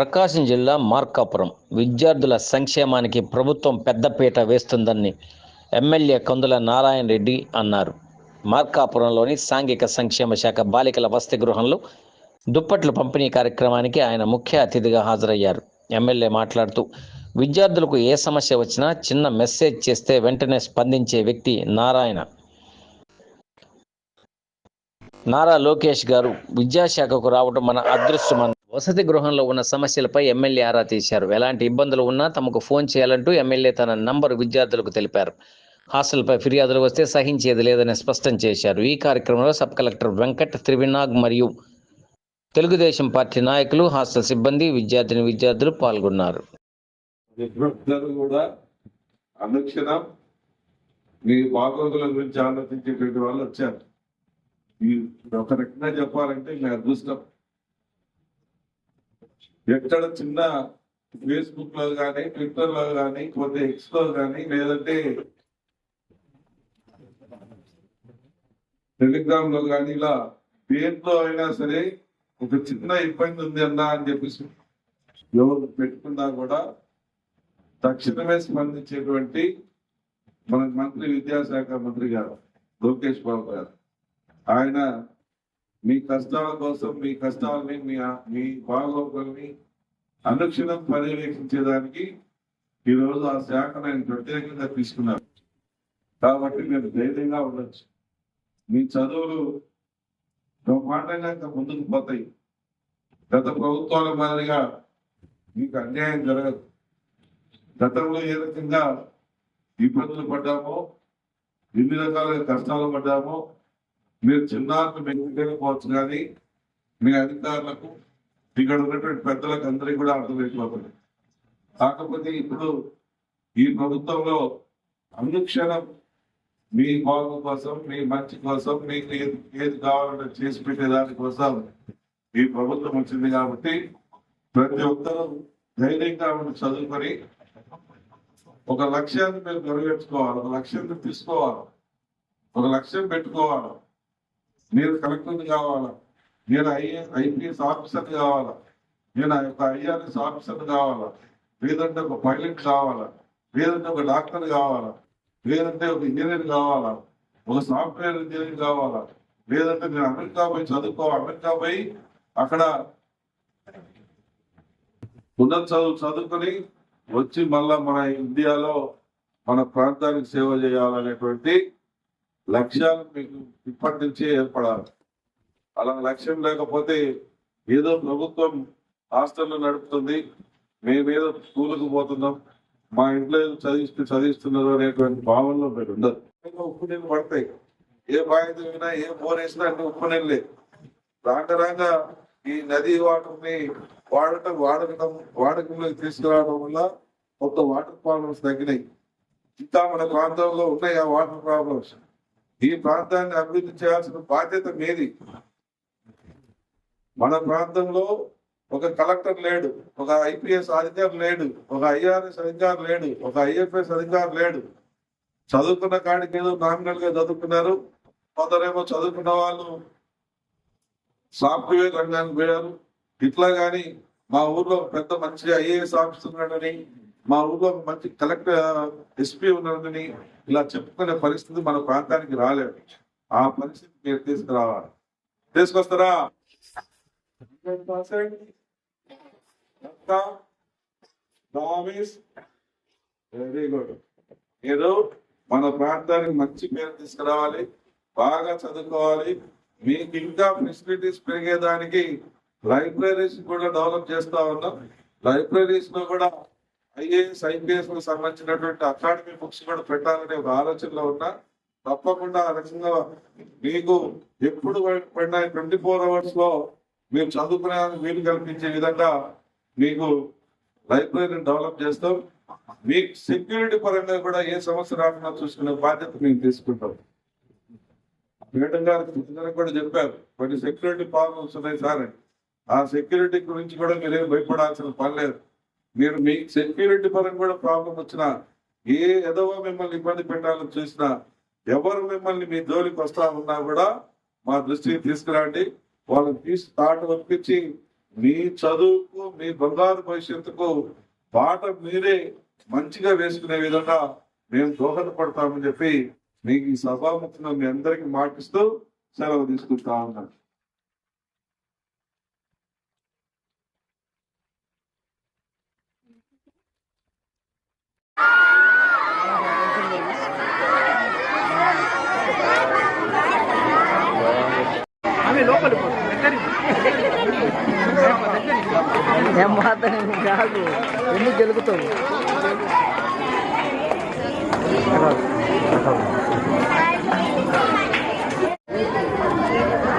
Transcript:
ప్రకాశం జిల్లా మార్కాపురం. విద్యార్థుల సంక్షేమానికి ప్రభుత్వం పెద్దపీట వేస్తుందని ఎమ్మెల్యే కందుల నారాయణ రెడ్డి అన్నారు. మార్కాపురంలోని సాంఘిక సంక్షేమ శాఖ బాలికల వసతి గృహంలో దుప్పట్లు పంపిణీ కార్యక్రమానికి ఆయన ముఖ్య అతిథిగా హాజరయ్యారు. ఎమ్మెల్యే మాట్లాడుతూ విద్యార్థులకు ఏ సమస్య వచ్చినా చిన్న మెసేజ్ చేస్తే వెంటనే స్పందించే వ్యక్తి నారాయణ. నారా లోకేష్ గారు విద్యాశాఖకు రావడం మన అదృష్టమని వసతి గృహంలో ఉన్న సమస్యలపై ఎమ్మెల్యే ఆరా తీశారు. ఎలాంటి ఇబ్బందులు ఉన్నా తమకు ఫోన్ చేయాలంటూ ఎమ్మెల్యే తన నంబర్ విద్యార్థులకు తెలిపారు. హాస్టల్పై ఫిర్యాదులు వస్తే సహించేది లేదని స్పష్టం చేశారు. ఈ కార్యక్రమంలో సబ్ కలెక్టర్ వెంకట్ త్రివినాగ్ మరియు తెలుగుదేశం పార్టీ నాయకులు హాస్టల్ సిబ్బంది విద్యార్థిని విద్యార్థులు పాల్గొన్నారు. కూడా అనుక్షణం మీ బాగోగుల గురించి ఆలోచించేటువంటి వాళ్ళు వచ్చారు. ఈ ఒక రకంగా చెప్పాలంటే మీ అదృష్టం. ఎక్కడ చిన్న ఫేస్బుక్లో కానీ ట్విట్టర్లో కానీ పోతే ఎక్స్లో కానీ లేదంటే టెలిగ్రామ్లో కానీ ఇలా దేంట్లో అయినా సరే ఒక చిన్న ఇబ్బంది ఉంది అన్నా అని చెప్పేసి ఎవరు పెట్టుకున్నా కూడా తక్షణమే స్పందించేటువంటి మన మంత్రి విద్యాశాఖ మంత్రి గారు లోకేష్ బాబు గారు. ఆయన మీ కష్టాల కోసం మీ కష్టాలని మీ మీ బాగోగుల్ని అనుక్షణం పర్యవేక్షించేదానికి ఈ రోజు ఆ శాఖను ఆయన ప్రత్యేకంగా తీసుకున్నారు. కాబట్టి మీరు ధైర్యంగా ఉండొచ్చు. మీ చదువులు బ్రహ్మాండంగా ఇంకా ముందుకు పోతాయి. గత ప్రభుత్వాల మాదిరిగా మీకు అన్యాయం జరగదు. గతంలో ఏ రకంగా ఇబ్బందులు పడ్డామో ఎన్ని రకాలుగా కష్టాలు పడ్డామో మీరు చిన్నారులు మెచ్చుకోవచ్చు కానీ మీ అధికారులకు ఇక్కడ ఉన్నటువంటి పెద్దలకు అందరికీ కూడా అర్థమైపోతుంది. కాకపోతే ఇప్పుడు ఈ ప్రభుత్వంలో అనుక్షణం మీ బాగు కోసం మీ మంచి కోసం మీకు ఏది ఏది కావాలంటే చేసి పెట్టే దాని కోసం ఈ ప్రభుత్వం వచ్చింది కాబట్టి ప్రతి ఒక్కరూ ధైర్యంగా ఉండి చదువుకొని ఒక లక్ష్యాన్ని మీరు నెరవేర్చుకోవాలి. ఒక లక్ష్యాన్ని తీసుకోవాలి. ఒక లక్ష్యం పెట్టుకోవాలి. నేను కలెక్టర్ కావాలా? నేను ఐఏ ఐపీఎస్ ఆఫీసర్ కావాలా? నేను ఒక ఐఆర్ఎస్ ఆఫీసర్ కావాలా? లేదంటే ఒక పైలట్ కావాలా? లేదంటే ఒక డాక్టర్ కావాలా? లేదంటే ఒక ఇంజనీర్ కావాలా? ఒక సాఫ్ట్వేర్ ఇంజనీర్ కావాలా? లేదంటే నేను అమెరికా పోయి చదువుకోవాలి అమెరికా పోయి అక్కడ ఉన్నత చదువు చదువుకొని వచ్చి మళ్ళా మన ఇండియాలో మన ప్రాంతానికి సేవ చేయాలనేటువంటి లక్ష్యాలు మీకు ఇప్పటి నుంచే ఏర్పడాలి. అలా లక్ష్యం లేకపోతే ఏదో ప్రభుత్వం హాస్టల్లో నడుపుతుంది. మేమేదో స్కూల్కి పోతున్నాం. మా ఇంట్లో ఏదో చదివిస్తూ చదివిస్తున్నారు అనేటువంటి భావనలో మీరు ఉండదు ఉప్పు నీళ్ళు పడతాయి. ఏ బాధ్యత అయినా ఏ బోర్ వేసినా అంటే ఉప్పు నీళ్ళే రాక రాక ఈ నది వాటర్ని వాడటం వాడకటం వాడకంలోకి తీసుకురావడం వల్ల కొత్త వాటర్ ప్రాబ్లమ్స్ తగ్గినాయి. ఇంకా మన ప్రాంతంలో ఉన్నాయి ఆ వాటర్ ప్రాబ్లమ్స్. ఈ ప్రాంతాన్ని అభివృద్ధి చేయాల్సిన బాధ్యత మీది. మన ప్రాంతంలో ఒక కలెక్టర్ లేడు ఒక ఐపీఎస్ అధికారి లేడు ఒక ఐఆర్ఎస్ అధికారి లేడు ఒక ఐఎఫ్ఎస్ అధికారి లేడు. చదువుకున్న కాడికి ఏదో నామినల్గా చదువుకున్నారు కొందరేమో చదువుకున్న వాళ్ళు సాఫ్ట్వేర్ రంగానికి పోయారు. ఇట్లా కానీ మా ఊర్లో పెద్ద మంచి ఐఏఎస్ ఆఫీసర్ ఉన్నాడని మా ఊర్లో ఒక మంచి కలెక్టర్ ఎస్పీ ఉన్నాడని ఇలా చెప్పుకునే పరిస్థితి మన ప్రాంతానికి రాలేదు. ఆ పరిస్థితి మీరు తీసుకురావాలి. తీసుకొస్తారా? వెరీ గుడ్ మీరు మన ప్రాంతానికి మంచి పేరు తీసుకురావాలి బాగా చదువుకోవాలి. మీకు ఇంకా ఫెసిలిటీస్ పెరిగేదానికి లైబ్రరీస్ కూడా డెవలప్ చేస్తా ఉన్నాం. లైబ్రరీస్లో కూడా ఐఏఎస్ ఐపీఎస్కు సంబంధించినటువంటి అకాడమీ బుక్స్ కూడా పెట్టాలనే ఒక ఆలోచనలో ఉన్నా తప్పకుండా ఆ రకంగా మీకు ఎప్పుడు పడినా ట్వంటీ ఫోర్ అవర్స్లో మీరు చదువుకునే వీలు కల్పించే విధంగా మీకు లైబ్రరీని డెవలప్ చేస్తాం. మీకు సెక్యూరిటీ పరంగా కూడా ఏ సమస్య రాకుండా చూసుకునే బాధ్యత మేము తీసుకుంటాం. మేడం గారు కూడా చెప్పారు కొన్ని సెక్యూరిటీ ప్రాబ్లమ్స్ ఉన్నాయి సార్. ఆ సెక్యూరిటీ గురించి కూడా మీరేం భయపడాల్సిన పని లేదు. మీరు మీకు సెక్యూరిటీ పరంగా కూడా ప్రాబ్లం వచ్చినా ఏ ఎదవో మిమ్మల్ని ఇబ్బంది పెట్టాలని చూసినా ఎవరు మిమ్మల్ని మీ జోలికి వస్తా ఉన్నా కూడా మా దృష్టికి తీసుకురండి. వాళ్ళని తీసి తాట పంపించి మీ చదువుకు మీ బంగారు భవిష్యత్తుకు బాట మీరే మంచిగా వేసుకునే విధంగా మేము దోహదపడతామని చెప్పి మీకు ఈ సభాముఖంగా మీ అందరికి మాటిస్తూ సెలవు తీసుకుంటా ఉన్నాను. ఏం మాత్రం కాదు ఎందుకు గెలుగుతావు Thank you.